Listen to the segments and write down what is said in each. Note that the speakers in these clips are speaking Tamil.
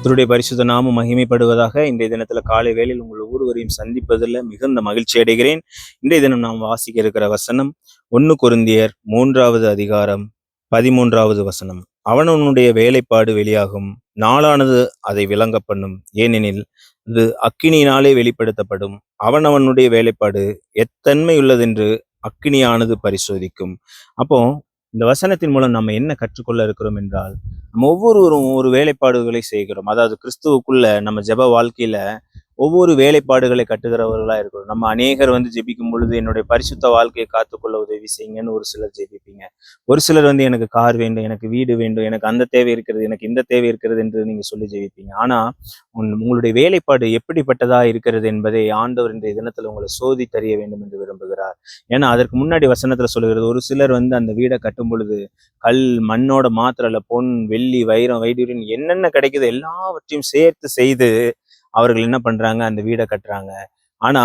கத்தருடைய பரிசுத்த நாமம் மகிமைப்படுவதாக இன்றைய தினத்தில் காலை வேளையில் உங்கள் ஒவ்வொருவரையும் சந்திப்பதில் மிகுந்த மகிழ்ச்சி அடைகிறேன். இன்றைய தினம் நாம் வாசிக்க இருக்கிற வசனம் ஒன்று குருந்தியர் மூன்றாவது அதிகாரம் பதிமூன்றாவது வசனம். அவனவனுடைய வேலைப்பாடு வெளியாகும் நாளானது அதை விளங்க பண்ணும் ஏனெனில் இது அக்கினியினாலே வெளிப்படுத்தப்படும். அவனவனுடைய வேலைப்பாடு எத்தன்மை உள்ளதென்று அக்கினியானது பரிசோதிக்கும். அப்போ இந்த வசனத்தின் மூலம் நம்ம என்ன கற்றுக்கொள்ள இருக்கிறோம் என்றால் நம்ம ஒவ்வொருவரும் ஒவ்வொரு வேலைப்பாடுகளை செய்கிறோம். அதாவது கிறிஸ்துவுக்குள்ள நம்ம ஜெப வாழ்க்கையில ஒவ்வொரு வேலைப்பாடுகளை கட்டுகிறவர்களாக இருக்கணும். நம்ம அநேகர் வந்து ஜெபிக்கும் பொழுது என்னுடைய பரிசுத்த வாழ்க்கையை காத்துக்கொள்ள உதவி செய்யுங்கன்னு ஒரு சிலர் ஜெபிப்பீங்க. ஒரு சிலர் வந்து எனக்கு கார் வேண்டும் எனக்கு வீடு வேண்டும் எனக்கு அந்த தேவை இருக்கிறது எனக்கு இந்த தேவை இருக்கிறது என்று நீங்கள் சொல்லி ஜெபிப்பீங்க. ஆனால் உன்- உங்களுடைய வேலைப்பாடு எப்படிப்பட்டதா இருக்கிறது என்பதை ஆண்டவர் இன்றைய தினத்தில் உங்களை சோதி தெரிய வேண்டும் என்று விரும்புகிறார். ஏன்னா அதற்கு முன்னாடி வசனத்தில் சொல்லுகிறது ஒரு சிலர் வந்து அந்த வீடை கட்டும் பொழுது கல் மண்ணோட மாத்திரையில் பொன் வெள்ளி வைரம் வைடூரியன் என்னென்ன கிடைக்குது எல்லாவற்றையும் சேர்த்து செய்து அவர்கள் என்ன பண்றாங்க? அந்த வீடை கட்டுறாங்க. ஆனா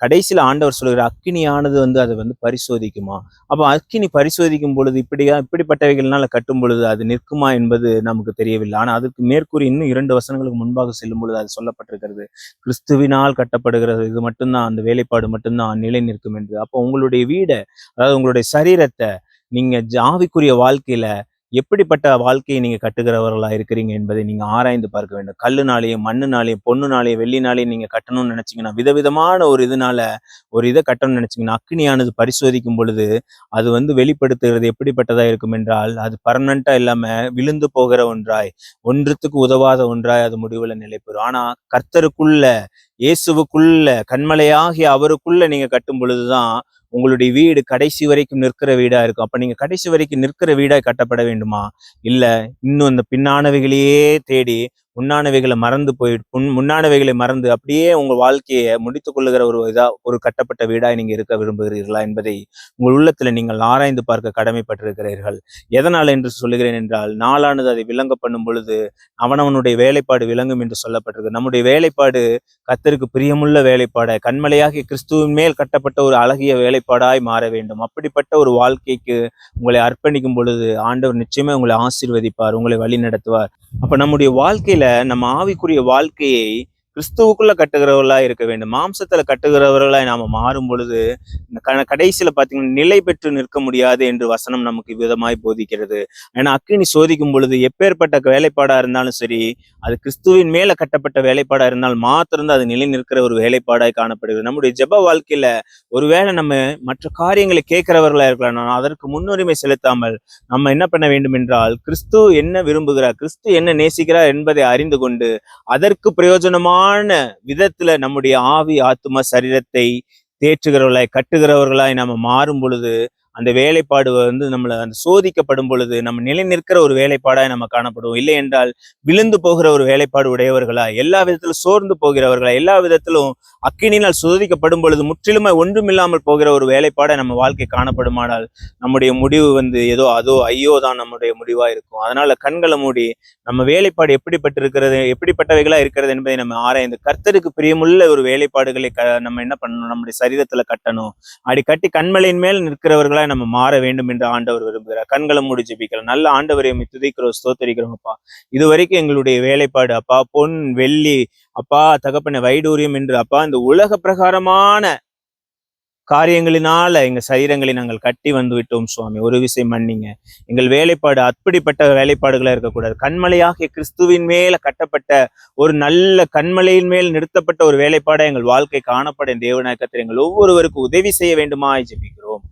கடைசியில் ஆண்டவர் சொல்கிற அக்கினியானது வந்து அதை வந்து பரிசோதிக்குமா? அப்போ அக்கினி பரிசோதிக்கும் பொழுது இப்படியா இப்படிப்பட்டவைகள்னால கட்டும் பொழுது அது நிற்குமா என்பது நமக்கு தெரியவில்லை. ஆனால் அதுக்கு மேற்கூறி இன்னும் இரண்டு வசனங்களுக்கு முன்பாக செல்லும் பொழுது அது சொல்லப்பட்டிருக்கிறது. கிறிஸ்துவினால் கட்டப்படுகிறது. இது மட்டும்தான் அந்த வேலைப்பாடு மட்டும்தான் நிலை நிற்கும் என்று. அப்போ உங்களுடைய வீடை அதாவது உங்களுடைய சரீரத்தை நீங்கள் ஜாவிக்குரிய ஆவிக்குரிய வாழ்க்கையில எப்படிப்பட்ட வாழ்க்கையை நீங்க கட்டுகிறவர்களா இருக்கிறீங்க என்பதை நீங்க ஆராய்ந்து பார்க்க வேண்டும். கல்லுனாலையும் மண்ணுனாலையும் பொண்ணுனாலையும் வெள்ளினாலேயும் நீங்க கட்டணும்னு நினைச்சீங்கன்னா விதவிதமான ஒரு இதனால ஒரு இதை கட்டணும்னு நினைச்சீங்கன்னா அக்னியானது பரிசோதிக்கும் பொழுது அது வந்து வெளிப்படுத்துகிறது எப்படிப்பட்டதா இருக்கும் என்றால் அது பர்மனண்ட்டாக இல்லாம விழுந்து போகிற ஒன்றாய் ஒன்றுத்துக்கு உதவாத ஒன்றாய் அது முடிவுல நிலை பெறும். ஆனா கர்த்தருக்குள்ள இயேசுவுக்குள்ள கண்மலையாகிய அவருக்குள்ள நீங்க கட்டும் பொழுதுதான் உங்களுடைய வீடு கடைசி வரைக்கும் நிற்கிற வீடா இருக்கும். அப்ப நீங்க கடைசி வரைக்கும் நிற்கிற வீடா கட்டப்பட வேண்டுமா? இல்ல இன்னும் அந்த பின்னானவைகளையே தேடி முன்னானவைகளை மறந்து போய் முன் முன்னானவைகளை மறந்து அப்படியே உங்கள் வாழ்க்கையை முடித்து கொள்ளுகிற ஒரு இதா ஒரு கட்டப்பட்ட வீடாய் நீங்கள் இருக்க விரும்புகிறீர்களா என்பதை உங்கள் உள்ளத்தில் நீங்கள் ஆராய்ந்து பார்க்க கடமைப்பட்டிருக்கிறீர்கள். எதனால் என்று சொல்லுகிறேன் என்றால் நாளானது அதை விளங்க பண்ணும் பொழுது அவனவனுடைய வேலைப்பாடு விளங்கும் என்று சொல்லப்பட்டிருக்கு. நம்முடைய வேலைப்பாடு கத்தருக்கு பிரியமுள்ள வேலைப்பாட கண்மலையாகி கிறிஸ்துவின் மேல் கட்டப்பட்ட ஒரு அழகிய வேலைப்பாடாய் மாற வேண்டும். அப்படிப்பட்ட ஒரு வாழ்க்கைக்கு உங்களை அர்ப்பணிக்கும் பொழுது ஆண்டவர் நிச்சயமே உங்களை ஆசீர்வதிப்பார் உங்களை வழி நடத்துவார் அப்போ நம்முடைய வாழ்க்கையில் நம்ம ஆவிக்குரிய வாழ்க்கையை கிறிஸ்துவுக்குள்ள கட்டுகிறவர்களா இருக்க வேண்டும். மாம்சத்துல கட்டுகிறவர்களாய் நாம மாறும் பொழுது இந்த க- கடைசியில பாத்தீங்கன்னா நிலை பெற்று நிற்க முடியாது என்று வசனம் நமக்கு விதமாய் போதிக்கிறது. ஏன்னா அக்கினி சோதிக்கும் பொழுது எப்பேற்பட்ட வேலைப்பாடா இருந்தாலும் சரி அது கிறிஸ்துவின் மேல கட்டப்பட்ட வேலைப்பாடா இருந்தால் மாத்திரம்தான் அது நிலை நிற்கிற ஒரு வேலைப்பாடாய் காணப்படுகிறது. நம்முடைய ஜெப வாழ்க்கையில ஒருவேளை நம்ம மற்ற காரியங்களை கேட்கிறவர்களா இருக்கலாம். நான் அதற்கு முன்னுரிமை செலுத்தாமல் நம்ம என்ன பண்ண வேண்டும் என்றால் கிறிஸ்து என்ன விரும்புகிறார் கிறிஸ்து என்ன நேசிக்கிறார் என்பதை அறிந்து கொண்டு அதற்கு பிரயோஜனமா சரியான விதத்துல நம்முடைய ஆவி ஆத்தும சரீரத்தை தேற்றுகிறவர்களாய் கட்டுகிறவர்களாய் நாம மாறும் பொழுது அந்த வேலைப்பாடு வந்து நம்மளை அந்த சோதிக்கப்படும் பொழுது நம்ம நிலை நிற்கிற ஒரு வேலைப்பாடாக நம்ம காணப்படுவோம் இல்லை என்றால் விழுந்து போகிற ஒரு வேலைப்பாடு உடையவர்களா? எல்லா விதத்திலும் சோர்ந்து போகிறவர்களா? எல்லா விதத்திலும் அக்கினினால் சோதிக்கப்படும் பொழுது முற்றிலுமே ஒன்றுமில்லாமல் போகிற ஒரு வேலைப்பாடை நம்ம வாழ்க்கை காணப்படுமானால் நம்முடைய முடிவு வந்து ஏதோ அதோ ஐயோ தான் நம்முடைய முடிவா இருக்கும். அதனால கண்களை மூடி நம்ம வேலைப்பாடு எப்படிப்பட்டிருக்கிறது எப்படிப்பட்டவைகளா இருக்கிறது என்பதை நம்ம ஆராய்ந்து கர்த்தருக்கு பிரியமுள்ள ஒரு வேலைப்பாடுகளை க நம்ம என்ன பண்ணணும்? நம்முடைய சரீரத்துல கட்டணும். அப்படி கட்டி கண்மலையின் மேல் நிற்கிறவர்களா நம்ம மாற வேண்டும் என்று ஆண்டவர் விரும்புகிறார். கண்களை மூடி ஜெபிக்கலாம். நல்ல ஆண்டவரை துதிக்கிறோம் ஸ்தோத்தரிக்கிறோம் அப்பா. இதுவரைக்கும் எங்களுடைய வேலைப்பாடு அப்பா பொன் வெள்ளி அப்பா தகப்பன வைடூரியம் என்று அப்பா இந்த உலக பிரகாரமான காரியங்களினால எங்க சரீரங்களை நாங்கள் கட்டி வந்து விட்டோம் சுவாமி. ஒரு விஷயம் மன்னிங்க. எங்கள் வேலைப்பாடு அப்படிப்பட்ட வேலைப்பாடுகளா இருக்கக்கூடாது. கண்மலையாகிய கிறிஸ்துவின் மேல கட்டப்பட்ட ஒரு நல்ல கண்மலையின் மேல் நிறுத்தப்பட்ட ஒரு வேலைப்பாடா எங்கள் வாழ்க்கை காணப்படும். தேவநாயகத்தில் எங்கள் ஒவ்வொருவருக்கும் உதவி செய்ய வேண்டுமா ஜெபிக்கிறோம்.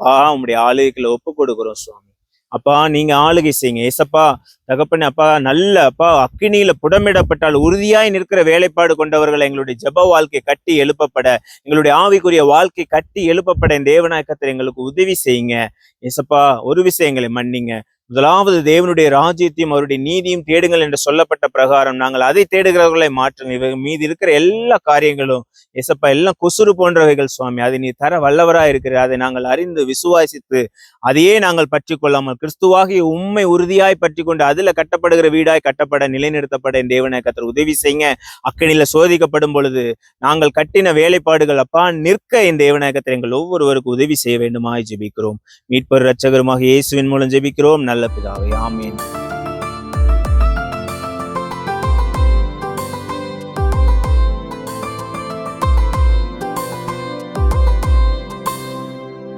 அப்பா உங்களுடைய ஆளுகைக்குள்ள ஒப்பு கொடுக்குறோம் சுவாமி. அப்பா நீங்க ஆளுகை செய்யுங்க. ஏசப்பா தகப்பனே அப்பா நல்ல அப்பா அக்கினியில புடமிடப்பட்டால் உறுதியாய் நிற்கிற வேலைப்பாடு கொண்டவர்கள் எங்களுடைய ஜெப வாழ்க்கை கட்டி எழுப்பப்பட எங்களுடைய ஆவிக்குரிய வாழ்க்கை கட்டி எழுப்பப்பட இந்த தேவநாயக்கத்தில் எங்களுக்கு உதவி செய்யுங்க. ஏசப்பா ஒரு விஷயங்களை மன்னிங்க. முதலாவது தேவனுடைய ராஜ்யத்தையும் அவருடைய நீதியும் தேடுங்கள் என்று சொல்லப்பட்ட பிரகாரம் நாங்கள் அதை தேடுகிறவர்களை மாற்றுங்க இவங்க மீதி இருக்கிற எல்லா காரியங்களும் எசப்பா எல்லாம் குசுறு போன்றவைகள் சுவாமி. அதை நீ தர வல்லவரா இருக்கிற அதை நாங்கள் அறிந்து விசுவாசித்து அதையே நாங்கள் பற்றி கொள்ளாமல் கிறிஸ்துவாகிய உண்மை உறுதியாய் பற்றி கொண்டு அதுல கட்டப்படுகிற வீடாய் கட்டப்பட நிலைநிறுத்தப்பட என் தேவனை கத்தர் உதவி செய்யுங்க. அக்கனில சோதிக்கப்படும் பொழுது நாங்கள் கட்டின வேலைப்பாடுகள் அப்பா நிற்க என் தேவநாயகத்தை எங்கள் ஒவ்வொருவருக்கும் உதவி செய்ய வேண்டுமாய் ஜெபிக்கிறோம். மீட்பர் இரட்சகருமாக இயேசுவின் மூலம் ஜெபிக்கிறோம். நல்ல நல்ல பிதாவே ஆமீன்.